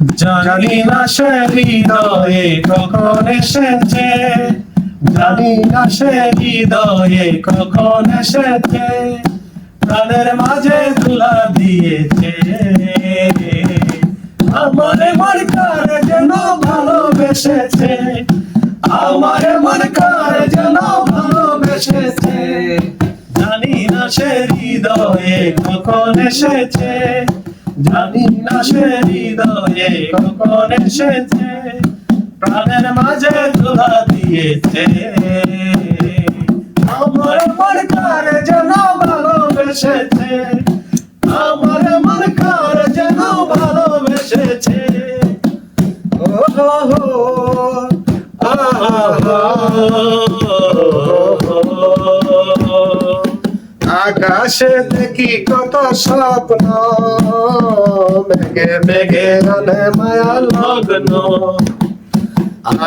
জানি না সে হৃদয়ে কখন এসেছে। জানি না সে হৃদয়ে কখন এসেছে। প্রাণের মাঝে তুলা দিয়েছে। আমার মন কার যেন ভালোবেসেছে? আমার মন কার যেন ভালোবেসেছে? জানি না সে হৃদয়ে কখন এসেছে। জানি না সে হৃদয়ে কখন এসেছে, প্রাণের মাঝে তুলা দিয়েছে। আমার মন কার যেন ভালোবেসেছে, আমার মন কার যেন ভালোবেসেছে। ও আকাশে দেখি কত স্বপ্ন। মেঘে মেঘে গানে মায়া লগ্ন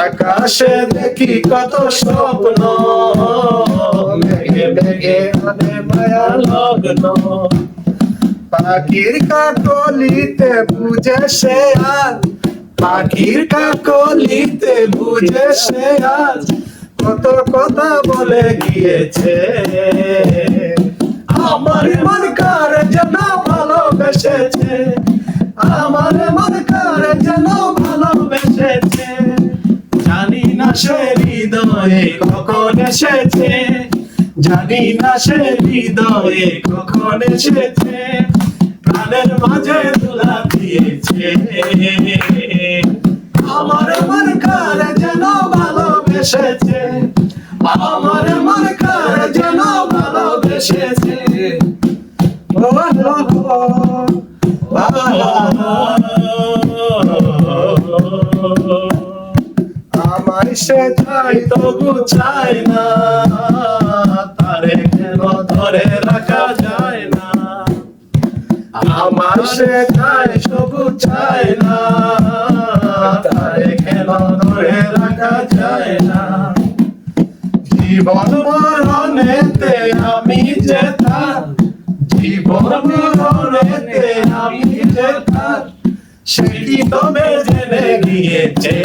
আকাশে দেখি কত স্বপ্ন। মেঘে মেঘে গানে মায়া লগ্ন পাখির কাকলিতে বুঝে সে আজ। পাখির কাকলিতে বুঝে সে আজ। কত কথা বলে গিয়েছে। আমার মন কার যেন ভালোবেসেছে। আমার মন কার যেন ভালোবেসেছে। জানি না সে হৃদয়ে কখন এসেছে। জানি না সে হৃদয়ে কখন এসেছে। প্রাণের মাঝে তুলা দিয়েছে। আমার মন কার যেন ভালোবেসেছে। আমার মন কার যেন ভালোবেসেছে। ও হো হো, আমায় সে চাই তবু চাই না, তারে কেন ধরে রাখা যায় না? আমার সে চাই তবু চাই না, তারে কেন ধরে রাখা যায় না? জীবন মরণেতে আমি যে তার জীবন আমি যে তার সেটি তবে জেনে গিয়েছে।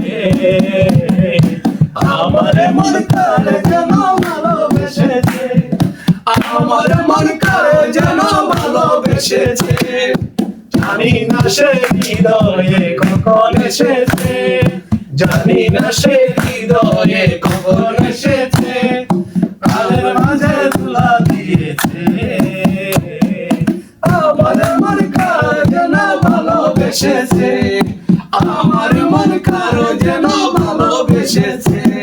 আমার মন কারে যেন ভালোবেসেছে, আমার মন কারে যেন ভালোবেসেছে। জানি না সে হৃদয়ে কখন এসেছে, জানি না সে হৃদয়ে ভালোবেসেছে আমার মন কারও যেন ভালোবেসেছে।